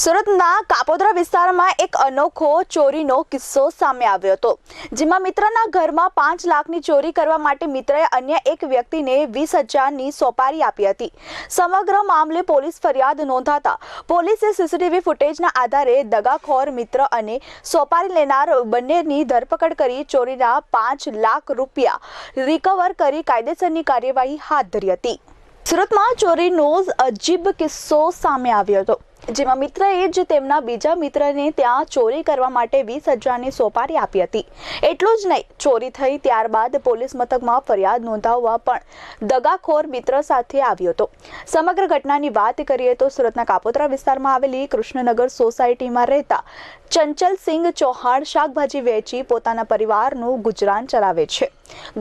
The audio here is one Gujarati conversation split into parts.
સુરતના કાપોદ્રા વિસ્તારમાં એક અનોખો ચોરીનો કિસ્સો સામે આવ્યો હતો, જેમાં મિત્રના ઘરમાં પાંચ લાખની ચોરી કરવા માટે મિત્રએ અન્ય એક વ્યક્તિને વીસ હજારની સોપારી આપી હતી. સમગ્ર મામલે પોલીસ ફરિયાદ નોંધાતા પોલીસે સીસીટીવી ફૂટેજના આધારે દગાખોર મિત્ર અને સોપારી લેનાર બંનેની ધરપકડ કરી ચોરીના પાંચ લાખ રૂપિયા રિકવર કરી કાયદેસરની કાર્યવાહી હાથ ધરી હતી. સુરતમાં ચોરીનો અજીબ કિસ્સો સામે આવ્યો હતો. જેમાં મિત્રએ જ તેમના બીજા મિત્રને ત્યાં ચોરી કરવા માટે વીસ હજારની સોપારી આપી હતી. એટલું જ નહીં, ચોરી થઈ ત્યારબાદ પોલીસ મથકમાં ફરિયાદ નોંધાવવા પણ દગાખોર મિત્ર સાથે આવ્યો હતો. સમગ્ર ઘટનાની વાત કરીએ તો સુરતના કાપોત્રા વિસ્તારમાં આવેલી કૃષ્ણનગર સોસાયટીમાં રહેતા ચંચલસિંહ ચૌહાણ શાકભાજી વેચી પોતાના પરિવારનું ગુજરાન ચલાવે છે.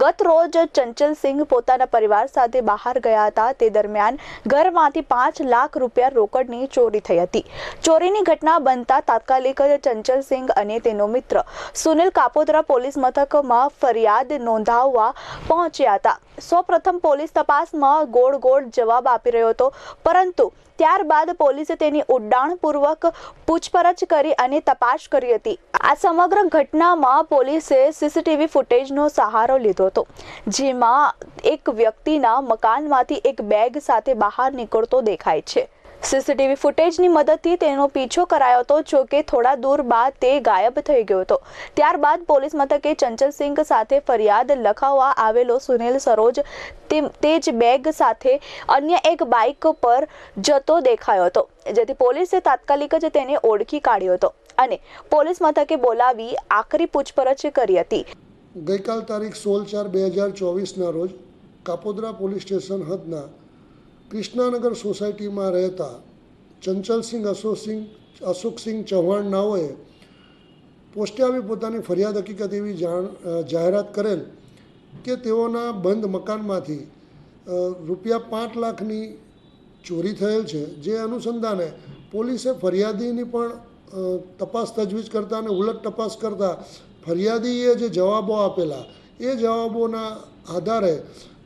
ગત રોજ ચંચલસિંહ પોતાના પરિવાર સાથે બહાર ગયા હતા. તે દરમિયાન ઘરમાંથી પાંચ લાખ રૂપિયા રોકડની ચોરી થઈ હતી. ચોરીની ઘટના બનતા તાત્કાલિક ચંચલસિંહ અને તેનો મિત્ર સુનિલ કાપોદરા પોલીસ મથકમાં ફરિયાદ નોંધાવવા પહોંચ્યા હતા. સૌપ્રથમ પોલીસ તપાસમાં ગોળ ગોળ જવાબ આપી રહ્યો હતો, પરંતુ ત્યારબાદ પોલીસે તેની ઉડાણપૂર્વક પૂછપરછ કરી અને તપાસ કરી હતી. આ સમગ્ર ઘટનામાં પોલીસે સીસીટીવી ફૂટેજનો સહારો લીધો હતો. જેમાં એક વ્યક્તિના મકાનમાંથી એક બેગ સાથે બહાર નીકળતો દેખાય છે. સીસીટીવી ફૂટેજની મદદથી તેનો પીછો કરાયો હતો જોકે થોડા દૂર બાદ તે ગાયબ થઈ ગયો હતો. ત્યારબાદ પોલીસ મથકે ચંચલસિંહ સાથે ફરિયાદ લખાવવા આવેલો સુનિલ સરોજ તે જ બેગ સાથે અન્ય એક બાઇક પર જતો દેખાયો હતો. જેથી પોલીસે તાત્કાલિક જ તેને ઓળખી કાઢ્યો હતો અને પોલીસ મથકે બોલાવી આખરી પૂછપરછ કરી હતી. ગઈકાલ તારીખ સોળ ચાર બે હજાર ચોવીસના રોજ કાપોદ્રા પોલીસ સ્ટેશન હદના કૃષ્ણાનગર સોસાયટીમાં રહેતા ચંચલસિંહ અશોકસિંહ અશોકસિંહ ચૌહાણ નાઓએ પોસ્ટે આવી પોતાની ફરિયાદ હકીકત એવી જાણ જાહેરાત કરેલ કે તેઓના બંધ મકાનમાંથી રૂપિયા પાંચ લાખની ચોરી થયેલ છે, જે અનુસંધાને પોલીસે ફરિયાદીની પણ તપાસ તજવીજ કરતા અને ઉલટ તપાસ કરતા ફરિયાદીએ જે જવાબો આપેલા, એ જવાબોના આધારે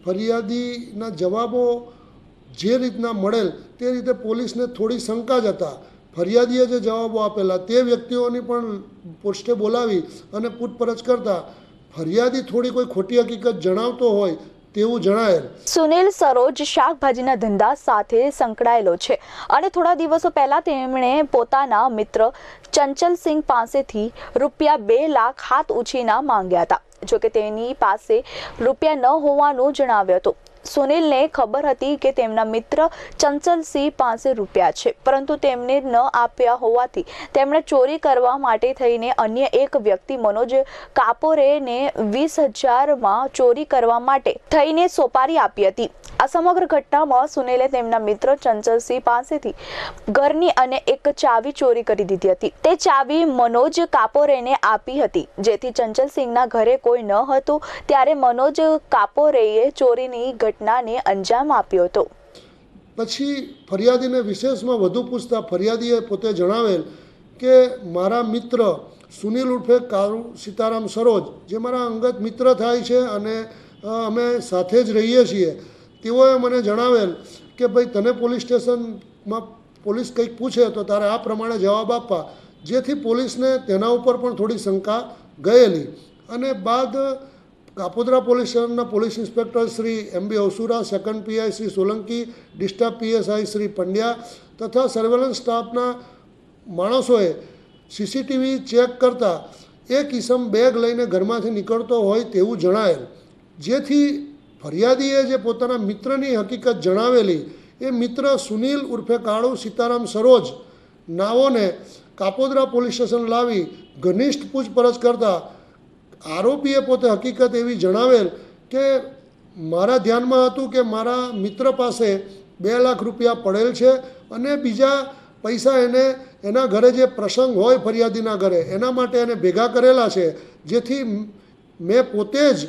ફરિયાદીના જવાબો જે રીતના મળેલ તે રીતે પોલીસને થોડી શંકા જ હતા. ફરિયાદીએ જે જવાબો આપેલા, તે વ્યક્તિઓની પણ પોસ્ટે બોલાવી અને પૂછપરછ કરતાં, ફરિયાદી થોડી કોઈ ખોટી હકીકત જણાવતો હોય તેવું જણાયેલ. સુનિલ સરોજ શાકભાજીના ધંધા સાથે સંકળાયેલો છે અને થોડા દિવસો પહેલા તેમણે પોતાના મિત્ર ચંચલસિંહ પાસેથી રૂપિયા બે લાખ હાથ ઉછીના માંગ્યા હતા. જોકે તેની પાસે રૂપિયા ન હોવાનું જણાવ્યું હતું. સુનિલને ખબર હતી કે તેમના મિત્ર ચંચલસિંહ પાસે રૂપિયા છે, પરંતુ તેમને ન આપ્યા હોવાથી તેમણે ચોરી કરવા માટે થઈને અન્ય એક વ્યક્તિ મનોજ કાપોરેને વીસ હજારમાં ચોરી કરવા માટે થઈને સોપારી આપી હતી. આ સમગ્ર ઘટનામાં સુનિલે તેમના મિત્ર ચંચલસિંહ પાસેથી ઘરની અને એક ચાવી ચોરી કરી દીધી હતી. તે ચાવી મનોજ કાપોરેને આપી હતી, જેથી ચંચલસિંહના ઘરે કોઈ ન હતું, ત્યારે મનોજ કાપોરેએ ચોરીની ઘટનાને અંજામ આપ્યો હતો. પછી ફરિયાદીને વિશેષમાં વધુ પૂછતા ફરિયાદીએ પોતે જણાવેલ કે, મારા મિત્ર સુનિલ ઉર્ફે કારુ સીતારામ સરોજ, જે મારા અંગત મિત્ર થાય છે અને અમે સાથે જ રહીએ છીએ તેઓએ મને જણાવેલ કે ભાઈ તને પોલીસ સ્ટેશનમાં પોલીસ કંઈક પૂછે તો તારે આ પ્રમાણે જવાબ આપવા. જેથી પોલીસને તેના ઉપર પણ થોડી શંકા ગયેલી. અને બાદ કાપોદ્રા પોલીસ સ્ટેશનના police inspector Shri M B Osura second PI Shri Solanki disturb PSI Shri Pandya તથા સર્વેલન્સ સ્ટાફના માણસોએ સીસીટીવી ચેક કરતાં એક ઇસમ બેગ લઈને ઘરમાંથી નીકળતો હોય તેવું જણાયેલ. જેથી ફરિયાદીએ જે પોતાના મિત્રની હકીકત જણાવેલી, એ મિત્ર સુનિલ ઉર્ફે કાળુ સીતારામ સરોજ નાઓને કાપોદરા પોલીસ સ્ટેશન લાવી ઘનિષ્ઠ પૂછપરછ કરતા આરોપીએ પોતે હકીકત એવી જણાવેલ કે મારા ધ્યાનમાં હતું કે મારા મિત્ર પાસે બે લાખ રૂપિયા પડેલ છે અને બીજા પૈસા એને, એના ઘરે જે પ્રસંગ હોય ફરિયાદીના ઘરે, એના માટે એને ભેગા કરેલા છે, જેથી મેં પોતે જ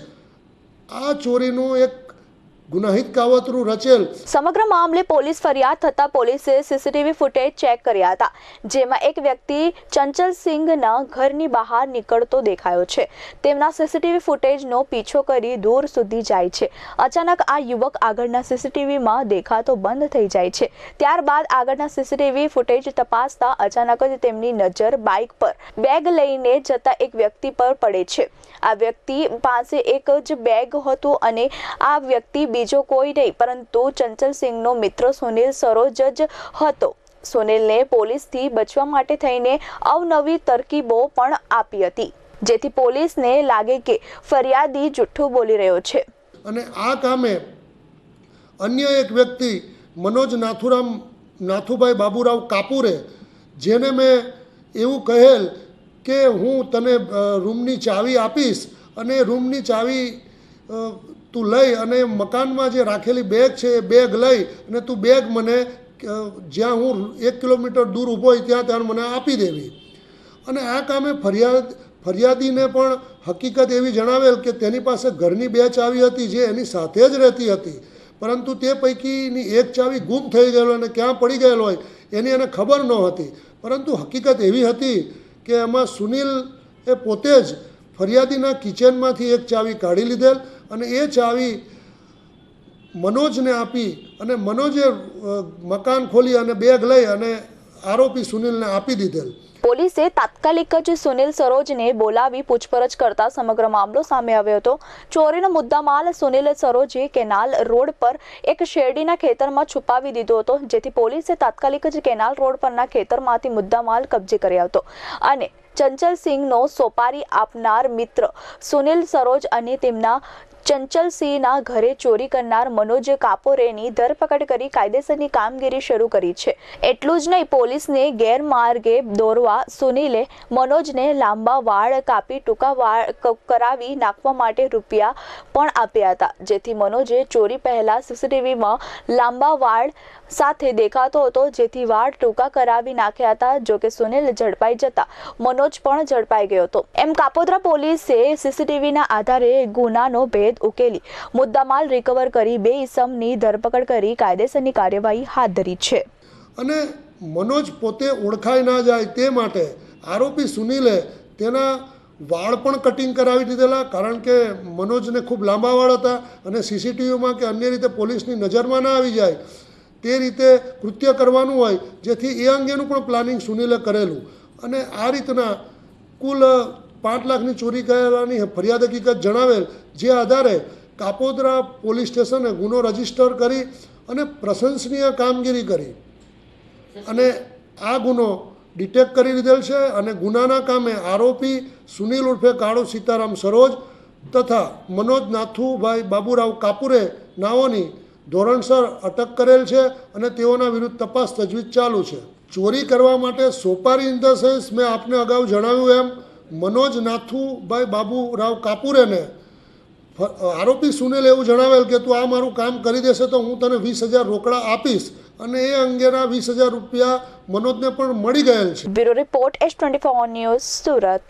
આ ચોરીનું એક ગુનાહિત કાવતરું રચેલ. સમગ્ર મામલે પોલીસ ફરિયાદ થતા પોલીસે સીસીટીવી ફૂટેજ ચેક કર્યા હતા, જેમાં એક વ્યક્તિ ચંચલસિંહના ઘરની બહાર નીકળતો દેખાયો છે. તેમના સીસીટીવી ફૂટેજનો પીછો કરી દૂર સુધી જાય છે. અચાનક આ યુવક આગળના સીસીટીવીમાં દેખાતો બંધ થઈ જાય છે. ત્યારબાદ આગળના સીસીટીવી ફૂટેજ તપાસતા અચાનક જ તેમની નજર બાઇક પર બેગ લઈને જતા એક વ્યક્તિ પર પડે છે. આ વ્યક્તિ પાસે એક જ બેગ હતું અને આ વ્યક્તિ બીજો કોઈ નહીં, પરંતુ ચંચલસિંહનો મિત્ર સુનિલ સરોજ જ હતો. સુનિલને પોલીસથી બચવા માટે થઈને અવનવી તરકીબો પણ આપી હતી, જેથી પોલીસને લાગે કે ફરિયાદી જુઠ્ઠું બોલી રહ્યો છે. અને આ કામે અન્ય એક વ્યક્તિ, મનોજ નાથુરામ, નાથુભાઈ બાબુરાવ કાપુરે, જેને મેં એવું કહેલ કે હું તને રૂમની ચાવી આપીશ અને રૂમની ચાવી તું લઈ અને મકાનમાં જે રાખેલી બેગ છે એ બેગ લઈ અને તું બેગ મને જ્યાં હું એક કિલોમીટર દૂર ઊભો હોય ત્યાં ત્યાં મને આપી દેવી. અને આ કામે ફરિયાદ, ફરિયાદીને પણ હકીકત એવી જણાવેલ કે તેની પાસે ઘરની બે ચાવી હતી જે એની સાથે જ રહેતી હતી. પરંતુ તે પૈકીની એક ચાવી ગુમ થઈ ગયેલો અને ક્યાં પડી ગયેલો હોય એની એને ખબર ન હતી. પરંતુ હકીકત એવી હતી કે એમાં સુનિલ એ પોતે જ ફરિયાદીના કિચનમાંથી એક ચાવી કાઢી લીધેલ અને એ ચાવી મનોજને આપી અને મનોજે મકાન ખોલી અને બેગ લઈ અને આરોપી સુનિલને આપી દીધેલ. પોલીસે તાત્કાલિક જ સુનિલ સરોજને બોલાવી પૂછપરછ કરતા સમગ્ર મામલો સામે આવ્યો હતો. ચોરીનો મુદ્દામાલ સુનિલ સરોજે કેનાલ રોડ પર એક શેરડીના ખેતરમાં છુપાવી દીધો હતો, જેથી પોલીસે તાત્કાલિક જ કેનાલ રોડ પરના ખેતરમાંથી મુદ્દામાલ કબજે કર્યો હતો. અને ચંચલસિંહનો સોપારી આપનાર મિત્ર સુનિલ સરોજ અને તેમના ચંચલસિંહના ઘરે ચોરી કરનાર મનોજ કાપોરેની ધરપકડ કરી કાયદેસરની કામગીરી શરૂ કરી છે. એટલું જ નહીં, પોલીસને ગેરમાર્ગે દોરવા સુનિલે મનોજને લાંબા વાળ કાપી ટૂંકા વાળ કરાવી નાખવા માટે રૂપિયા પણ આપ્યા હતા, જેથી મનોજે ચોરી પહેલા સીસીટીવીમાં લાંબા વાળ સાથે દેખાતો હતો, જેથી વાળ ટૂંકા કરાવી નાખ્યા હતા જોકે સુનિલ ઝડપાઈ જતા મનોજ પણ ઝડપાઈ ગયો હતો. એમ કાપોદ્રા પોલીસે સીસીટીવીના આધારે ગુનાનો ભેદ ઉકેલી મુદ્દામાલ રિકવર કરી બે ઇસમની ધરપકડ કરી કાયદેસરની કાર્યવાહી હાથ ધરી છે. અને મનોજ પોતે ઓળખાઈ ના જાય તે માટે આરોપી સુનિલે તેના વાળ પણ કટિંગ કરાવી દીધેલા, કારણ કે મનોજને ખૂબ લાંબા વાળ હતા અને સીસીટીવીમાં કે અન્ય રીતે પોલીસની નજરમાં ના આવી જાય તે રીતે કૃત્ય કરવાનું હોય, જેથી એ અંગેનું પણ પ્લાનિંગ સુનિલે કરેલું. અને આ રીતના કુલ પાંચ લાખની ચોરી કરેલાની ફરિયાદ હકીકત જણાવેલ, જે આધારે કાપોદરા પોલીસ સ્ટેશને ગુનો રજિસ્ટર કરી અને પ્રશંસનીય કામગીરી કરી. અને આ ગુનો ડિટેક્ટ કરી લીધેલ છે અને ગુનાના કામે આરોપી સુનિલ ઉર્ફે કાળુ સીતારામ સરોજ તથા મનોજ નાથુભાઈ બાબુરાવ કાપુરે નાઓની ધોરણસર અટક કરેલ છે અને તેઓના વિરુદ્ધ તપાસ તજવીજ ચાલુ છે. ચોરી કરવા માટે સોપારી ઇન ધ સેન્સ મેં આપને અગાઉ જણાવ્યું એમ, મનોજ નાથુભાઈ બાબુરાવ કાપુરેને આરોપી સુનિલ એવું જણાવેલ કે તું આ મારું કામ કરી દેશે તો હું તને વીસ હજાર રોકડા આપીશ અને એ અંગેના વીસ હજાર રૂપિયા મનોજને પણ મળી ગયેલ છે. Bureau report S twenty four news Surat.